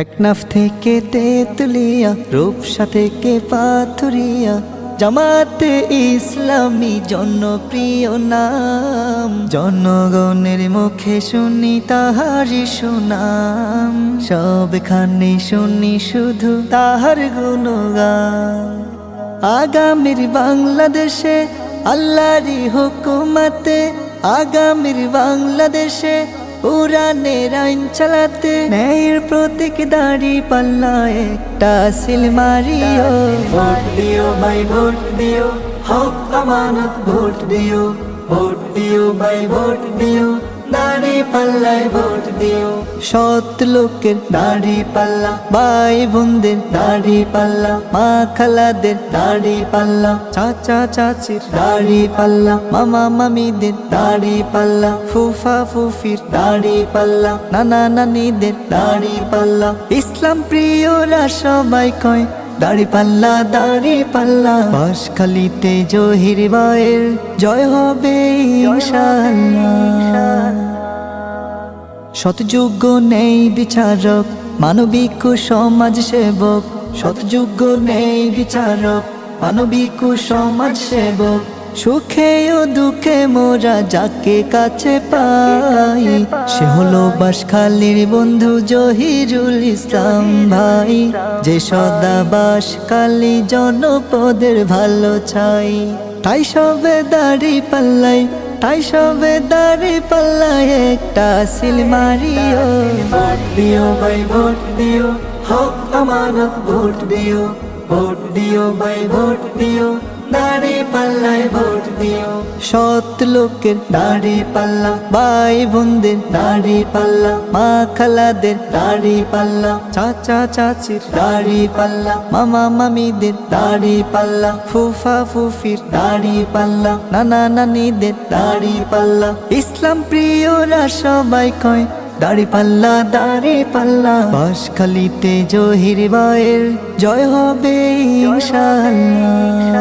টেকনাফ থেকে তেতুলিয়া, রূপসা থেকে পাথুরিয়া, জামাতে ইসলামী জনপ্রিয় নাম। জনগণের মুখে শুনি তাহারি সুনাম। সবখানে শুনি শুধু তাহার গুণগান। আগামীর বাংলাদেশে আল্লাহরি হুকুমাতে, আগামীর বাংলাদেশে উড়ানের আইন চালাতে ন্যায়ের প্রতীক দাঁড়ি পাল্লা একটা সিল মারিও। ভোট দিও ভাই, ভোট দিও। হক আমানত, ভোট দিও। ভোট দিও ভাই, ভোট দিও। দাড়ি পাল্লায় ভোট দিও। সৎ লোকের দাড়ি পাল্লা ভাই বোনদের দাড়ি পাল্লা মা খালাদের দাড়ি পাল্লা চাচা চাচির দাড়ি পাল্লা মামা মামিদের দাড়ি পাল্লা ফুফা ফুফির দাড়ি পাল্লা নানা নানিদের দাড়ি পাল্লা। ইসলাম প্রিয়রা সবাই কয় দাড়ি পাল্লা দাড়ি পাল্লা। বাসখালিতে জহির বায়ের জয় হবে সতযোগ্য নেই বিচারক, মানবিক সমাজ সেবক সতযোগ্য নেই বিচারক, মানবিক সমাজ সেবক সুখে ও দুঃখে মোরা যাকে কাছে পাই, সে হলো বাসখালীর বন্ধু জহিরুল ইসলাম ভাই, যে সদা বাসখালী জনপদের ভালো চাই তাই সবে দাড়ি পাল্লাই তাই সবে দাড়ি পাল্লাই একটা সিল মারিও। ভোট দিও ভাই, ভোট দিও, হক, আমানত, ভোট দিও। ভোট দিও ভাই, ভোট দিও। দাড়ি পাল্লায় ভোট দিও। সৎ লোকের দাড়ি পাল্লা ভাই বোনদের দাড়ি পাল্লা মা খালাদের দাড়ি পাল্লা চাচা চাচির দাড়ি পাল্লা মামা মামিদের দাড়ি পাল্লা ফুফা ফুফির দাড়ি পাল্লা নানা নানিদের দাড়ি পাল্লা। ইসলাম প্রিয়রা সবাই কয় দাড়ি পাল্লা দাড়ি পাল্লা। বাসখালিতে জহির বায়ের জয় হবে ইনশাআল্লাহ।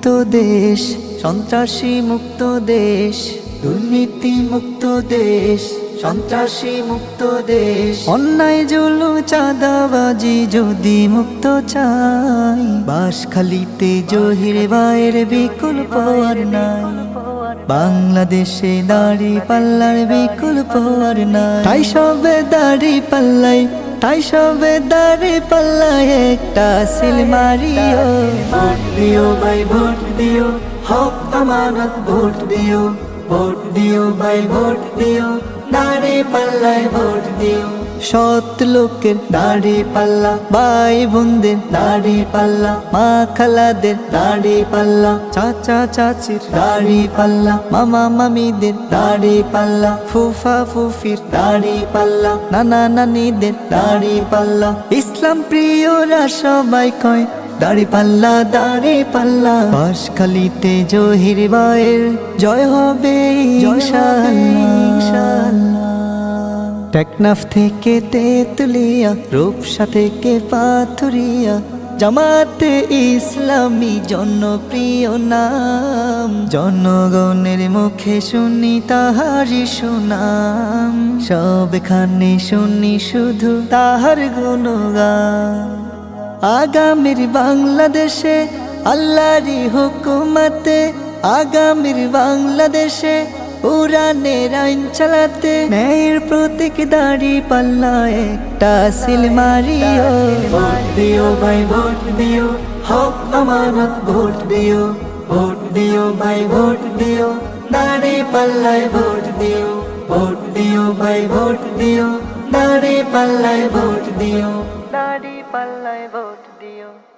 মুক্ত দেশ, সন্ত্রাসী মুক্ত দেশ, দুর্নীতি মুক্ত দেশ, সন্ত্রাসী মুক্ত দেশ। অন্যায় জুলুম, চাঁদাবাজি যদি মুক্ত চাই বাসখালিতে জহির বায়ের বিকুল আর নাই। বাংলাদেশে দাড়ি পাল্লার বিকল্প আর নাই। তাই সবে দাড়ি পাল্লাই তাই সবে দারে পাল্লা একটা সিল মারিও। ভোট দিও ভাই, ভোট দিও। হক আমানত, ভোট দিও। ভোট দিও ভাই, ভোট দিও। দারে পাল্লায় ভোট দিও। সৎ লোকের দাড়ি পাল্লা, ভাই বোনদের দাড়ি পাল্লা, মা খালাদের দাড়ি পাল্লা, চাচা চাচির দাড়ি পাল্লা, মামা মামিদের দাড়ি পাল্লা, ফুফা ফুফির দাড়ি পাল্লা, নানা নানিদের দাড়ি পাল্লা। ইসলাম প্রিয়রা সবাই কয়, দাড়ি পাল্লা দাড়ি পাল্লা। বাসখালিতে জহির বায়ের জয় হবে, ইনশাআল্লাহ। টেকনাফ থেকে তেতুলিয়া, রূপসা থেকে পাথুরিয়া, জামাতে ইসলামী জনপ্রিয় নাম। জনগণের মুখে শুনি তাহারি সুনাম। সবখানে শুনি শুধু তাহার গুণগান। আগামীর বাংলাদেশে আল্লাহরি হুকুমাতে, আগামীর বাংলাদেশে উড়ানের আইন চালাতে ন্যায়ের প্রতীক দাড়ি পাল্লা একটা সিল মারিও। ভোট দিও ভাই ভোট দিও। হক আমানত ভোট দিও। ভোট দিও ভাই ভোট দিও। দাড়ি পাল্লায় ভোট দিও। ভোট দিও ভাই ভোট দিও। দাড়ি পাল্লায় ভোট দিও। দাড়ি পাল্লায় ভোট দিও।